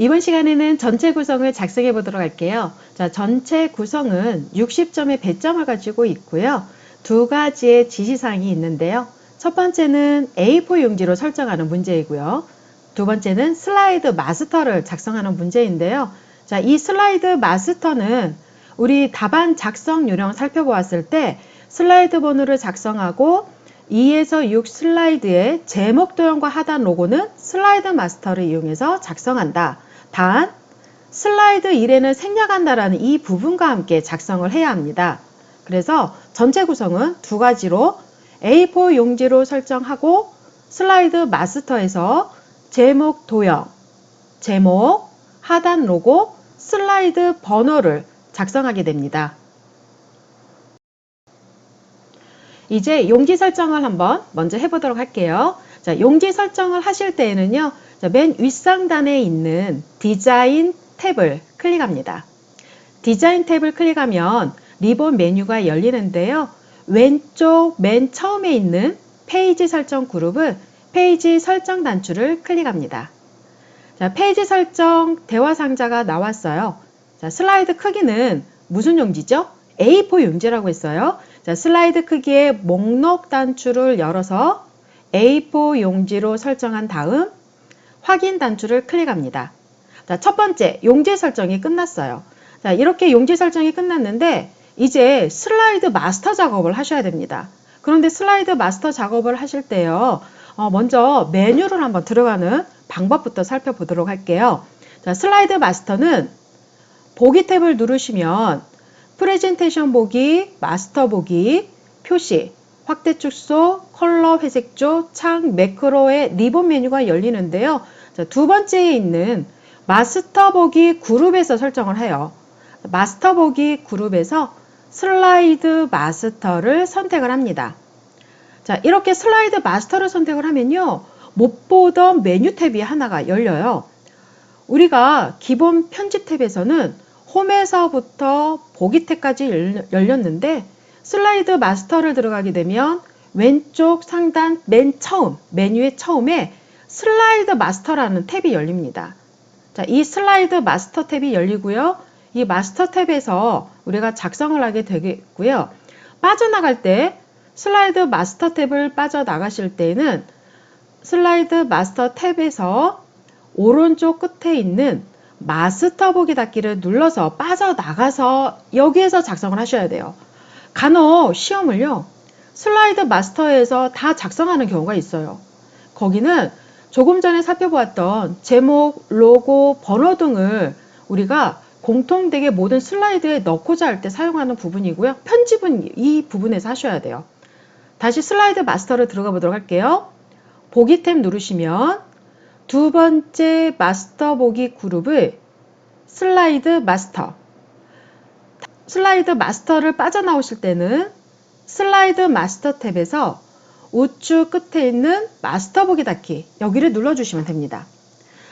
이번 시간에는 전체 구성을 작성해 보도록 할게요. 자, 전체 구성은 60점의 배점을 가지고 있고요. 두 가지의 지시사항이 있는데요. 첫 번째는 A4 용지로 설정하는 문제이고요. 두 번째는 슬라이드 마스터를 작성하는 문제인데요. 자, 이 슬라이드 마스터는 우리 답안 작성 요령 살펴보았을 때 슬라이드 번호를 작성하고 2에서 6 슬라이드의 제목 도형과 하단 로고는 슬라이드 마스터를 이용해서 작성한다. 단, 슬라이드 1에는 생략한다라는 이 부분과 함께 작성을 해야 합니다. 그래서 전체 구성은 두 가지로 A4 용지로 설정하고 슬라이드 마스터에서 제목 도형, 제목, 하단 로고, 슬라이드 번호를 작성하게 됩니다. 이제 용지 설정을 한번 먼저 해보도록 할게요. 자, 용지 설정을 하실 때에는요, 자, 맨 윗상단에 있는 디자인 탭을 클릭합니다. 디자인 탭을 클릭하면 리본 메뉴가 열리는데요. 왼쪽 맨 처음에 있는 페이지 설정 그룹을 페이지 설정 단추를 클릭합니다. 자, 페이지 설정 대화 상자가 나왔어요. 자, 슬라이드 크기는 무슨 용지죠? A4 용지라고 했어요. 자, 슬라이드 크기의 목록 단추를 열어서 A4 용지로 설정한 다음 확인 단추를 클릭합니다. 자, 첫 번째 용지 설정이 끝났어요. 자, 이렇게 용지 설정이 끝났는데 이제 슬라이드 마스터 작업을 하셔야 됩니다. 그런데 슬라이드 마스터 작업을 하실 때요. 어, 먼저 메뉴를 한번 들어가는 방법부터 살펴보도록 할게요. 자, 슬라이드 마스터는 보기 탭을 누르시면 프레젠테이션 보기, 마스터 보기, 표시, 확대 축소, 컬러 회색조, 창, 매크로의 리본 메뉴가 열리는데요. 자, 두 번째에 있는 마스터 보기 그룹에서 설정을 해요. 마스터 보기 그룹에서 슬라이드 마스터를 선택을 합니다. 자, 이렇게 슬라이드 마스터를 선택을 하면요. 못 보던 메뉴 탭이 하나가 열려요. 우리가 기본 편집 탭에서는 홈에서부터 보기 탭까지 열렸는데 슬라이드 마스터를 들어가게 되면 왼쪽 상단 맨 처음 메뉴의 처음에 슬라이드 마스터라는 탭이 열립니다. 자, 이 슬라이드 마스터 탭이 열리고요. 이 마스터 탭에서 우리가 작성을 하게 되겠고요. 빠져나갈 때 슬라이드 마스터 탭을 빠져나가실 때는 슬라이드 마스터 탭에서 오른쪽 끝에 있는 마스터 보기 닫기를 눌러서 빠져나가서 여기에서 작성을 하셔야 돼요. 간혹 시험을요. 슬라이드 마스터에서 다 작성하는 경우가 있어요. 거기는 조금 전에 살펴보았던 제목, 로고, 번호 등을 우리가 공통되게 모든 슬라이드에 넣고자 할 때 사용하는 부분이고요. 편집은 이 부분에서 하셔야 돼요. 다시 슬라이드 마스터를 들어가 보도록 할게요. 보기 탭 누르시면 두 번째 마스터 보기 그룹을 슬라이드 마스터 슬라이드 마스터를 빠져나오실 때는 슬라이드 마스터 탭에서 우측 끝에 있는 마스터 보기 닫기 여기를 눌러주시면 됩니다.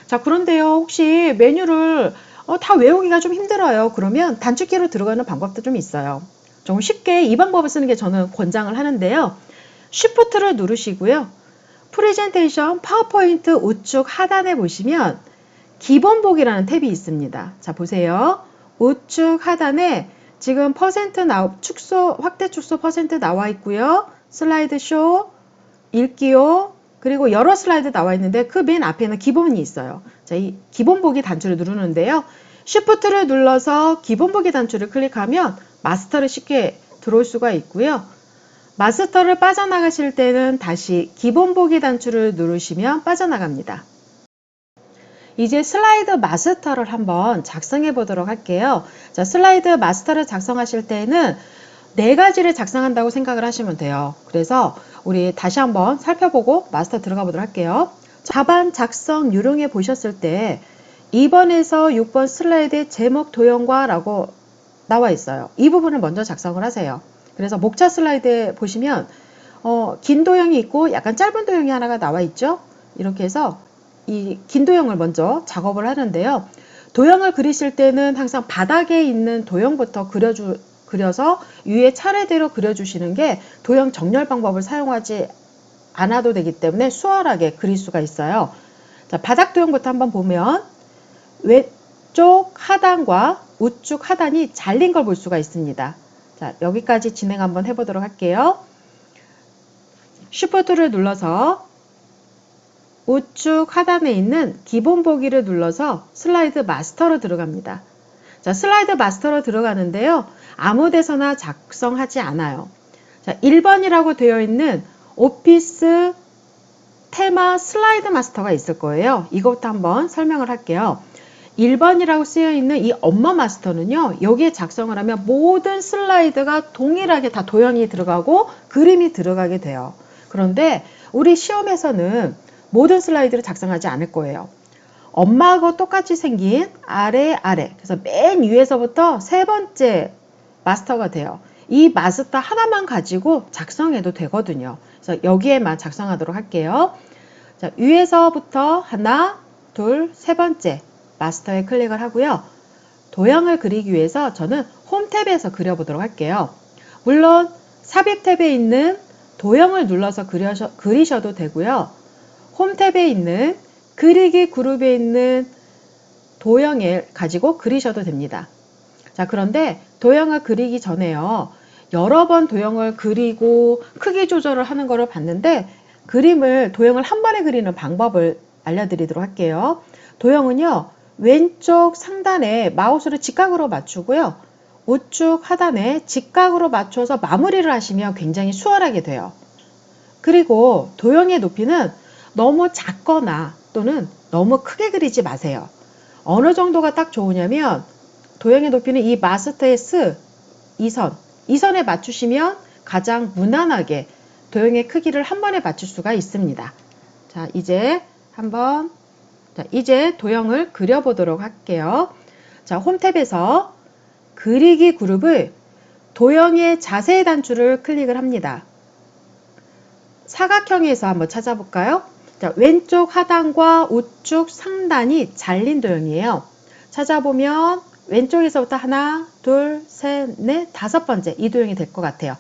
자 그런데요 혹시 메뉴를 어, 다 외우기가 좀 힘들어요. 그러면 단축키로 들어가는 방법도 좀 있어요. 좀 쉽게 이 방법을 쓰는 게 저는 권장을 하는데요. 쉬프트를 누르시고요. 프레젠테이션 파워포인트 우측 하단에 보시면 기본 보기라는 탭이 있습니다. 자, 보세요. 우측 하단에 지금 퍼센트 나 축소 확대 축소 퍼센트 나와 있고요. 슬라이드 쇼, 읽기요. 그리고 여러 슬라이드 나와 있는데 그 맨 앞에는 기본이 있어요. 자, 이 기본 보기 단추를 누르는데요. 쉬프트를 눌러서 기본 보기 단추를 클릭하면 마스터를 쉽게 들어올 수가 있고요. 마스터를 빠져나가실 때는 다시 기본 보기 단추를 누르시면 빠져나갑니다. 이제 슬라이드 마스터를 한번 작성해 보도록 할게요. 자, 슬라이드 마스터를 작성하실 때는 네 가지를 작성한다고 생각을 하시면 돼요. 그래서 우리 다시 한번 살펴보고 마스터 들어가 보도록 할게요. 자반 작성 요령에 보셨을 때 2번에서 6번 슬라이드의 제목 도형과 라고 나와 있어요. 이 부분을 먼저 작성을 하세요. 그래서 목차 슬라이드에 보시면 어, 긴 도형이 있고 약간 짧은 도형이 하나가 나와 있죠. 이렇게 해서 이 긴 도형을 먼저 작업을 하는데요. 도형을 그리실 때는 항상 바닥에 있는 도형부터 그려주, 그려서 위에 차례대로 그려주시는 게 도형 정렬 방법을 사용하지 않아도 되기 때문에 수월하게 그릴 수가 있어요. 자, 바닥 도형부터 한번 보면 왼쪽 하단과 우측 하단이 잘린 걸 볼 수가 있습니다. 자, 여기까지 진행 한번 해보도록 할게요. 슈퍼트를 눌러서 우측 하단에 있는 기본 보기를 눌러서 슬라이드 마스터로 들어갑니다. 자, 슬라이드 마스터로 들어가는데요. 아무 데서나 작성하지 않아요. 자, 1번이라고 되어 있는 오피스 테마 슬라이드 마스터가 있을 거예요. 이것부터 한번 설명을 할게요. 1번이라고 쓰여 있는 이 엄마 마스터는요, 여기에 작성을 하면 모든 슬라이드가 동일하게 다 도형이 들어가고 그림이 들어가게 돼요. 그런데 우리 시험에서는 모든 슬라이드를 작성하지 않을 거예요. 엄마하고 똑같이 생긴 아래 아래 그래서 맨 위에서부터 세 번째 마스터가 돼요. 이 마스터 하나만 가지고 작성해도 되거든요. 그래서 여기에만 작성하도록 할게요. 자, 위에서부터 하나, 둘, 세 번째 마스터에 클릭을 하고요. 도형을 그리기 위해서 저는 홈 탭에서 그려보도록 할게요. 물론 삽입 탭에 있는 도형을 눌러서 그려셔, 그리셔도 되고요. 홈 탭에 있는 그리기 그룹에 있는 도형을 가지고 그리셔도 됩니다. 자, 그런데 도형을 그리기 전에요. 여러 번 도형을 그리고 크기 조절을 하는 것을 봤는데 그림을 도형을 한 번에 그리는 방법을 알려드리도록 할게요. 도형은요. 왼쪽 상단에 마우스를 직각으로 맞추고요. 우측 하단에 직각으로 맞춰서 마무리를 하시면 굉장히 수월하게 돼요. 그리고 도형의 높이는 너무 작거나 또는 너무 크게 그리지 마세요. 어느 정도가 딱 좋으냐면 도형의 높이는 이 마스터의 S, 이 선, 이 선에 맞추시면 가장 무난하게 도형의 크기를 한 번에 맞출 수가 있습니다. 자, 이제 한번 자, 이제 도형을 그려보도록 할게요. 자, 홈 탭에서 그리기 그룹을 도형의 자세히 단추를 클릭을 합니다. 사각형에서 한번 찾아볼까요? 자, 왼쪽 하단과 우측 상단이 잘린 도형이에요. 찾아보면 왼쪽에서부터 하나, 둘, 셋, 넷, 다섯 번째 이 도형이 될 것 같아요.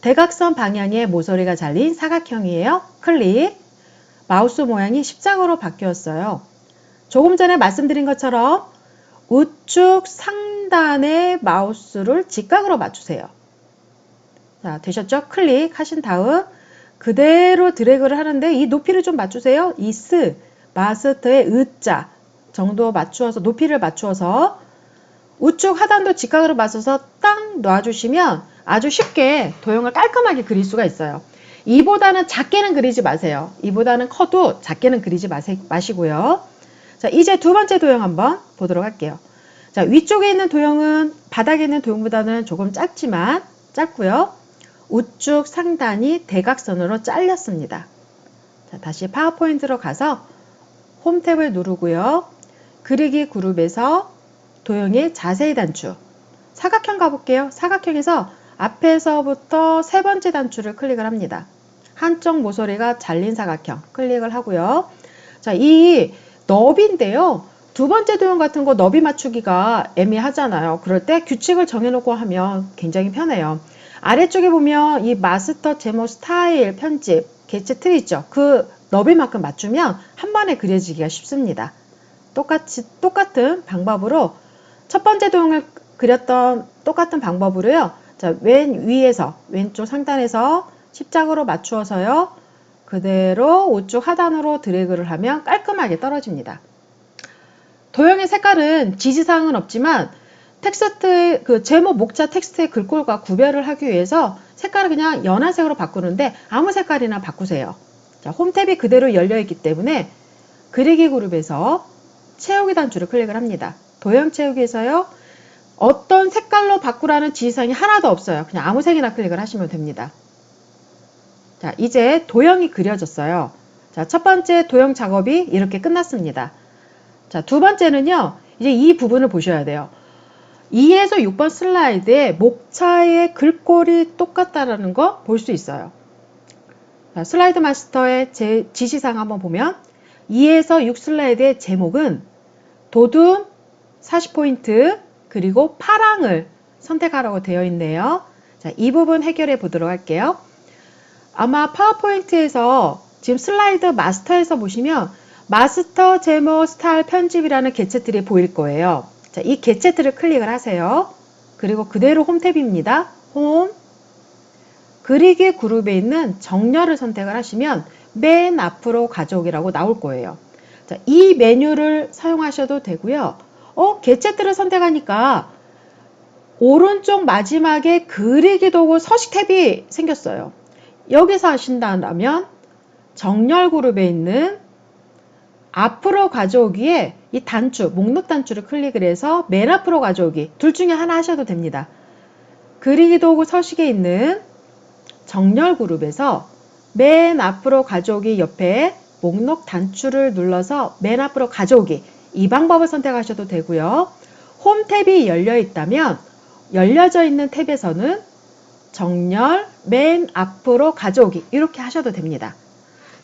대각선 방향의 모서리가 잘린 사각형이에요. 클릭. 마우스 모양이 십자가로 바뀌었어요. 조금 전에 말씀드린 것처럼 우측 상단의 마우스를 직각으로 맞추세요. 자, 되셨죠? 클릭하신 다음 그대로 드래그를 하는데 이 높이를 좀 맞추세요. 이 스, 마스터의 으자 정도 맞추어서 높이를 맞추어서 우측 하단도 직각으로 맞춰서 딱 놔주시면 아주 쉽게 도형을 깔끔하게 그릴 수가 있어요. 이보다는 작게는 그리지 마세요. 이보다는 커도 작게는 그리지 마시고요. 자, 이제 두 번째 도형 한번 보도록 할게요. 자, 위쪽에 있는 도형은 바닥에 있는 도형보다는 조금 작지만 작고요. 우측 상단이 대각선으로 잘렸습니다. 자, 다시 파워포인트로 가서 홈 탭을 누르고요. 그리기 그룹에서 도형의 자세히 단추 사각형 가볼게요. 사각형에서 앞에서부터 세 번째 단추를 클릭을 합니다. 한쪽 모서리가 잘린 사각형 클릭을 하고요. 자, 이 너비인데요. 두 번째 도형 같은 거 너비 맞추기가 애매하잖아요. 그럴 때 규칙을 정해놓고 하면 굉장히 편해요. 아래쪽에 보면 이 마스터 제목 스타일 편집 개체 틀 있죠. 그 너비만큼 맞추면 한 번에 그려지기가 쉽습니다. 똑같이 똑같은 방법으로 첫 번째 도형을 그렸던 똑같은 방법으로요. 자, 왼 위에서 왼쪽 상단에서 십자가로 맞추어서요. 그대로 우측 하단으로 드래그를 하면 깔끔하게 떨어집니다. 도형의 색깔은 지지사항은 없지만 텍스트의 그 제목 목차 텍스트의 글꼴과 구별을 하기 위해서 색깔을 그냥 연한색으로 바꾸는데 아무 색깔이나 바꾸세요. 자, 홈 탭이 그대로 열려 있기 때문에 그리기 그룹에서 채우기 단추를 클릭을 합니다. 도형 채우기에서요. 어떤 색깔로 바꾸라는 지시사항이 하나도 없어요. 그냥 아무 색이나 클릭을 하시면 됩니다. 자, 이제 도형이 그려졌어요. 자, 첫 번째 도형 작업이 이렇게 끝났습니다. 자, 두 번째는요. 이제 이 부분을 보셔야 돼요. 2에서 6번 슬라이드에 목차의 글꼴이 똑같다라는 거 볼 수 있어요. 자, 슬라이드 마스터의 제 지시사항 한번 보면 2에서 6 슬라이드의 제목은 도둠 40포인트 그리고 파랑을 선택하라고 되어 있네요. 자, 이 부분 해결해 보도록 할게요. 아마 파워포인트에서 지금 슬라이드 마스터에서 보시면 마스터 제모 스타일 편집이라는 개체틀이 보일 거예요. 자, 이 개체틀을 클릭을 하세요. 그리고 그대로 홈 탭입니다. 홈. 그리기 그룹에 있는 정렬을 선택을 하시면 맨 앞으로 가져오기라고 나올 거예요. 자, 이 메뉴를 사용하셔도 되고요. 어, 개체틀을 선택하니까 오른쪽 마지막에 그리기 도구 서식 탭이 생겼어요. 여기서 하신다면 정렬 그룹에 있는 앞으로 가져오기에 이 단추, 목록 단추를 클릭을 해서 맨 앞으로 가져오기 둘 중에 하나 하셔도 됩니다. 그리기 도구 서식에 있는 정렬 그룹에서 맨 앞으로 가져오기 옆에 목록 단추를 눌러서 맨 앞으로 가져오기 이 방법을 선택하셔도 되고요. 홈 탭이 열려 있다면 열려져 있는 탭에서는 정렬 맨 앞으로 가져오기 이렇게 하셔도 됩니다.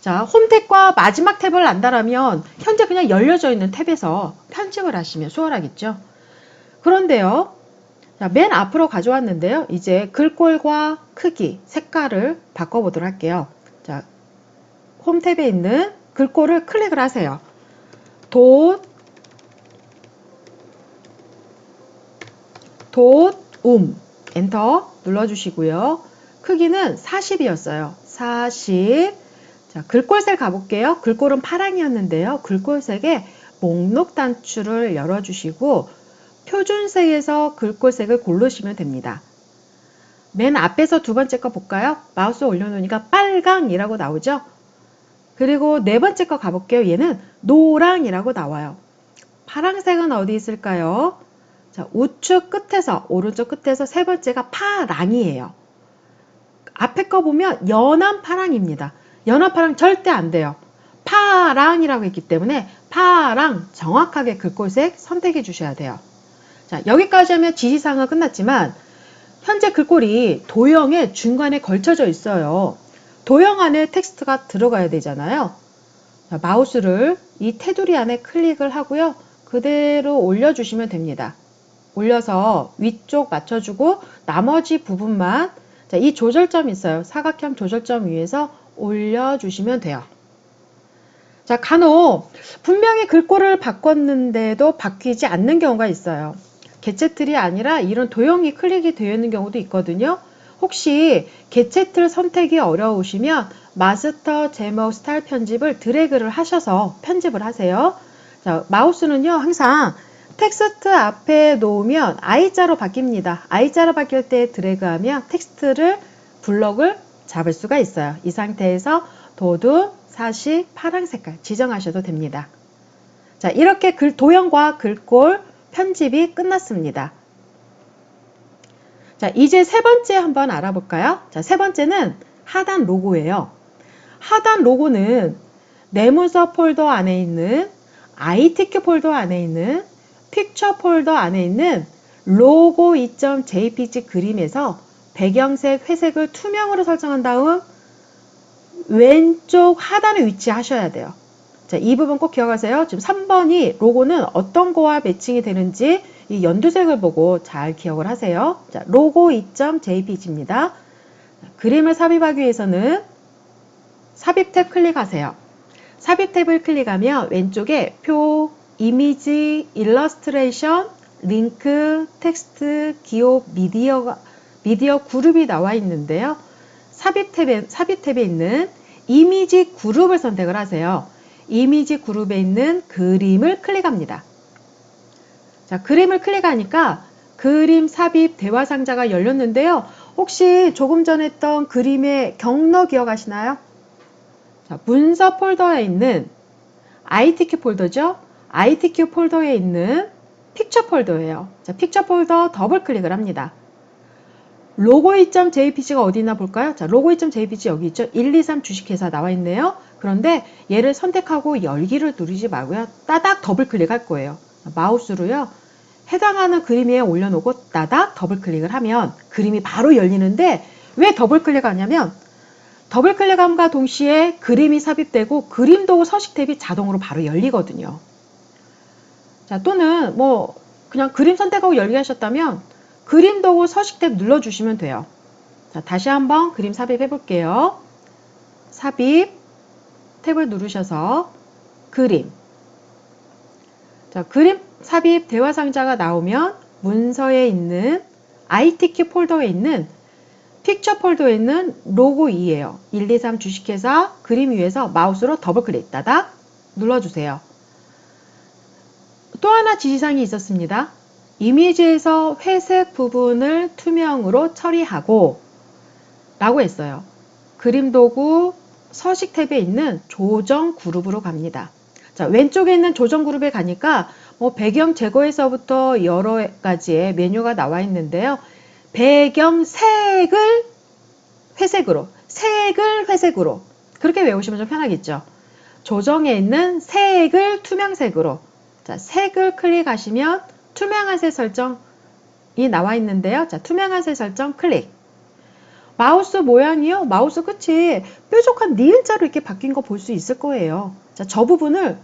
자, 홈 탭과 마지막 탭을 안다라면 현재 그냥 열려져 있는 탭에서 편집을 하시면 수월하겠죠. 그런데요. 자, 맨 앞으로 가져왔는데요. 이제 글꼴과 크기, 색깔을 바꿔보도록 할게요. 자, 홈 탭에 있는 글꼴을 클릭을 하세요. 돗, 돗, 움. 엔터 눌러주시고요. 크기는 40이었어요. 40. 자, 글꼴색 가볼게요. 글꼴은 파랑이었는데요. 글꼴색에 목록 단추를 열어주시고 표준색에서 글꼴색을 고르시면 됩니다. 맨 앞에서 두 번째 거 볼까요? 마우스 올려놓으니까 빨강이라고 나오죠? 그리고 네 번째 거 가볼게요. 얘는 노랑이라고 나와요. 파랑색은 어디 있을까요? 자, 우측 끝에서, 오른쪽 끝에서 세 번째가 파랑이에요. 앞에 거 보면 연한 파랑입니다. 연한 파랑 절대 안 돼요. 파랑이라고 했기 때문에 파랑 정확하게 글꼴색 선택해 주셔야 돼요. 자, 여기까지 하면 지시사항은 끝났지만 현재 글꼴이 도형의 중간에 걸쳐져 있어요. 도형 안에 텍스트가 들어가야 되잖아요. 자, 마우스를 이 테두리 안에 클릭을 하고요. 그대로 올려주시면 됩니다. 올려서 위쪽 맞춰주고 나머지 부분만 자, 이 조절점 있어요. 사각형 조절점 위에서 올려주시면 돼요. 자, 간혹 분명히 글꼴을 바꿨는데도 바뀌지 않는 경우가 있어요. 개체틀이 아니라 이런 도형이 클릭이 되어 있는 경우도 있거든요. 혹시 개체틀 선택이 어려우시면 마스터 제목 스타일 편집을 드래그를 하셔서 편집을 하세요. 자, 마우스는요, 항상 텍스트 앞에 놓으면 I자로 바뀝니다. I자로 바뀔 때 드래그하면 텍스트를 블럭을 잡을 수가 있어요. 이 상태에서 도둑, 사시, 파랑 색깔 지정하셔도 됩니다. 자, 이렇게 글, 도형과 글꼴 편집이 끝났습니다. 자, 이제 세 번째 한번 알아볼까요? 자, 세 번째는 하단 로고예요. 하단 로고는 내문서 폴더 안에 있는 ITQ 폴더 안에 있는 픽처 폴더 안에 있는 로고 2.jpg 그림에서 배경색 회색을 투명으로 설정한 다음 왼쪽 하단에 위치하셔야 돼요. 자, 이 부분 꼭 기억하세요. 지금 3번이 로고는 어떤 거와 매칭이 되는지 이 연두색을 보고 잘 기억을 하세요. 자, 로고 2.jpg입니다. 그림을 삽입하기 위해서는 삽입 탭 클릭하세요. 삽입 탭을 클릭하면 왼쪽에 표, 이미지, 일러스트레이션, 링크, 텍스트, 기호, 미디어가 미디어 그룹이 나와 있는데요. 삽입 탭에, 삽입 탭에 있는 이미지 그룹을 선택을 하세요. 이미지 그룹에 있는 그림을 클릭합니다. 자, 그림을 클릭하니까 그림 삽입 대화 상자가 열렸는데요. 혹시 조금 전에 했던 그림의 경로 기억하시나요? 자, 문서 폴더에 있는 ITQ 폴더죠? ITQ 폴더에 있는 픽처 폴더예요. 자, 픽처 폴더 더블 클릭을 합니다. 로고 2.jpg가 어디 있나 볼까요? 자, 로고 2.jpg 여기 있죠? 123 주식회사 나와 있네요. 그런데 얘를 선택하고 열기를 누르지 말고요. 따닥 더블 클릭할 거예요. 마우스로요. 해당하는 그림 위에 올려놓고 따닥 더블 클릭을 하면 그림이 바로 열리는데 왜 더블 클릭하냐면 더블 클릭함과 동시에 그림이 삽입되고 그림 도구 서식 탭이 자동으로 바로 열리거든요. 자, 또는 뭐 그냥 그림 선택하고 열게 하셨다면 그림 도구 서식 탭 눌러주시면 돼요. 자, 다시 한번 그림 삽입해 볼게요. 삽입 탭을 누르셔서 그림. 자, 그림 삽입 대화 상자가 나오면 문서에 있는 ITQ 폴더에 있는 픽처 폴더에 있는 로고 2예요. 1, 2, 3 주식회사 그림 위에서 마우스로 더블 클릭 따닥 눌러주세요. 또 하나 지시사항이 있었습니다. 이미지에서 회색 부분을 투명으로 처리하고 라고 했어요. 그림 도구 서식 탭에 있는 조정 그룹으로 갑니다. 자, 왼쪽에 있는 조정 그룹에 가니까 뭐 배경 제거에서부터 여러 가지의 메뉴가 나와 있는데요. 배경 색을 회색으로, 색을 회색으로 그렇게 외우시면 좀 편하겠죠. 조정에 있는 색을 투명색으로 자, 색을 클릭하시면 투명한 색 설정이 나와 있는데요. 자, 투명한 색 설정 클릭. 마우스 모양이요. 마우스 끝이 뾰족한 니은자로 이렇게 바뀐 거 볼 수 있을 거예요. 자, 저 부분을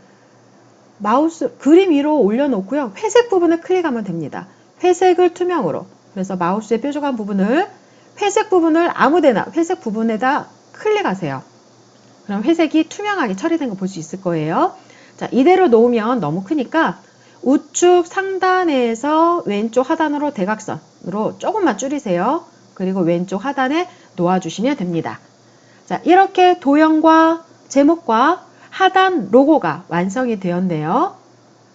마우스 그림 위로 올려놓고요. 회색 부분을 클릭하면 됩니다. 회색을 투명으로. 그래서 마우스의 뾰족한 부분을 회색 부분을 아무데나 회색 부분에다 클릭하세요. 그럼 회색이 투명하게 처리된 거 볼 수 있을 거예요. 자, 이대로 놓으면 너무 크니까 우측 상단에서 왼쪽 하단으로 대각선으로 조금만 줄이세요. 그리고 왼쪽 하단에 놓아주시면 됩니다. 자, 이렇게 도형과 제목과 하단 로고가 완성이 되었네요.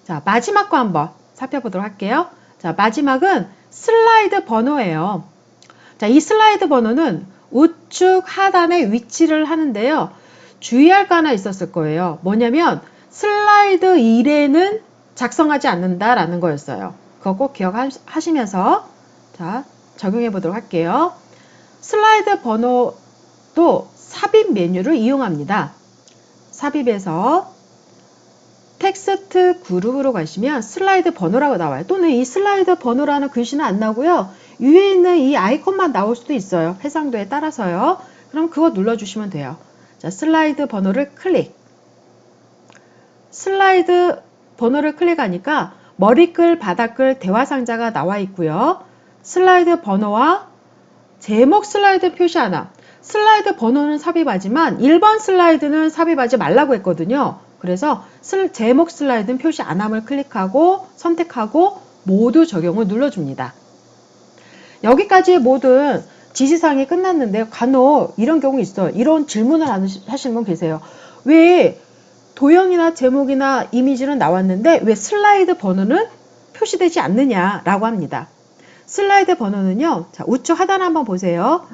자, 마지막 거 한번 살펴보도록 할게요. 자, 마지막은 슬라이드 번호예요. 자, 이 슬라이드 번호는 우측 하단에 위치를 하는데요. 주의할 거 하나 있었을 거예요. 뭐냐면 슬라이드 1에는 작성하지 않는다라는 거였어요. 그거 꼭 기억하시면서 자, 적용해 보도록 할게요. 슬라이드 번호도 삽입 메뉴를 이용합니다. 삽입에서 텍스트 그룹으로 가시면 슬라이드 번호라고 나와요. 또는 이 슬라이드 번호라는 글씨는 안 나오고요. 위에 있는 이 아이콘만 나올 수도 있어요. 해상도에 따라서요. 그럼 그거 눌러주시면 돼요. 자, 슬라이드 번호를 클릭. 슬라이드 번호를 클릭하니까 머리글, 바닥글, 대화 상자가 나와 있고요. 슬라이드 번호와 제목 슬라이드 표시 하나. 슬라이드 번호는 삽입하지만 1번 슬라이드는 삽입하지 말라고 했거든요. 그래서 슬, 제목 슬라이드는 표시 안 함을 클릭하고 선택하고 모두 적용을 눌러줍니다. 여기까지의 모든 지시사항이 끝났는데 간혹 이런 경우 있어요. 이런 질문을 하시는 분 계세요. 왜 도형이나 제목이나 이미지는 나왔는데 왜 슬라이드 번호는 표시되지 않느냐라고 합니다. 슬라이드 번호는요. 자, 우측 하단 한번 보세요.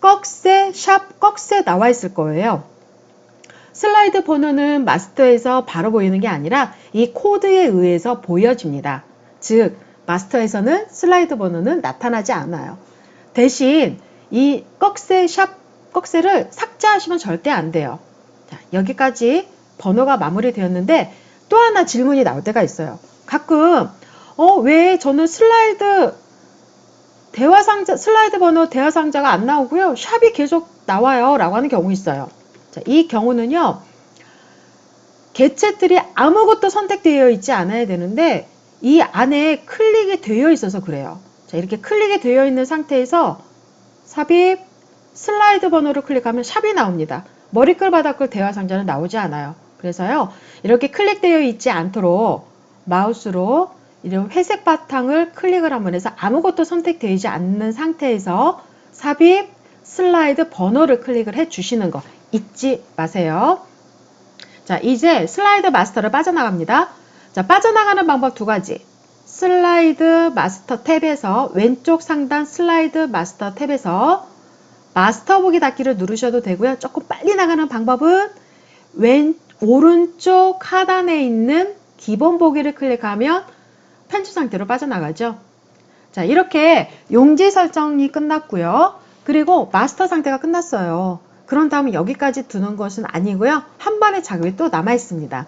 꺽쇠, 샵, 꺽쇠 나와 있을 거예요. 슬라이드 번호는 마스터에서 바로 보이는 게 아니라 이 코드에 의해서 보여집니다. 즉, 마스터에서는 슬라이드 번호는 나타나지 않아요. 대신 이 꺽쇠, 샵, 꺽쇠를 삭제하시면 절대 안 돼요. 자, 여기까지 번호가 마무리되었는데 또 하나 질문이 나올 때가 있어요. 가끔 어, 왜 저는 슬라이드 대화 상자 슬라이드 번호 대화 상자가 안 나오고요. 샵이 계속 나와요. 라고 하는 경우 있어요. 자, 이 경우는요. 개체들이 아무것도 선택되어 있지 않아야 되는데 이 안에 클릭이 되어 있어서 그래요. 자, 이렇게 클릭이 되어 있는 상태에서 삽입 슬라이드 번호를 클릭하면 샵이 나옵니다. 머리글 바닥글 대화 상자는 나오지 않아요. 그래서요, 이렇게 클릭되어 있지 않도록 마우스로 이런 회색 바탕을 클릭을 한번 해서 아무것도 선택되지 않는 상태에서 삽입 슬라이드 번호를 클릭을 해 주시는 거 잊지 마세요. 자, 이제 슬라이드 마스터를 빠져나갑니다. 자, 빠져나가는 방법 두 가지. 슬라이드 마스터 탭에서 왼쪽 상단 슬라이드 마스터 탭에서 마스터 보기 닫기를 누르셔도 되고요. 조금 빨리 나가는 방법은 왼 오른쪽 하단에 있는 기본 보기를 클릭하면 편집 상태로 빠져나가죠. 자, 이렇게 용지 설정이 끝났고요. 그리고 마스터 상태가 끝났어요. 그런 다음에 여기까지 두는 것은 아니고요. 한 번의 작업이 또 남아 있습니다.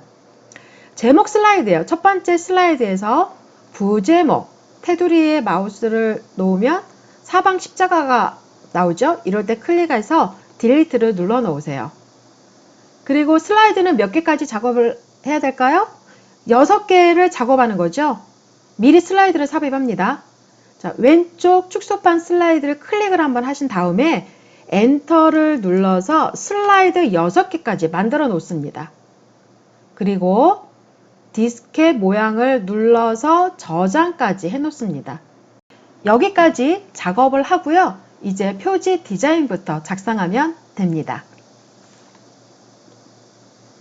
제목 슬라이드예요. 첫 번째 슬라이드에서 부제목, 테두리에 마우스를 놓으면 사방 십자가가 나오죠. 이럴 때 클릭해서 딜리트를 눌러 놓으세요. 그리고 슬라이드는 몇 개까지 작업을 해야 될까요? 6개를 작업하는 거죠. 미리 슬라이드를 삽입합니다. 자, 왼쪽 축소판 슬라이드를 클릭을 한번 하신 다음에 엔터를 눌러서 슬라이드 6개까지 만들어 놓습니다. 그리고 디스켓 모양을 눌러서 저장까지 해 놓습니다. 여기까지 작업을 하고요. 이제 표지 디자인부터 작성하면 됩니다.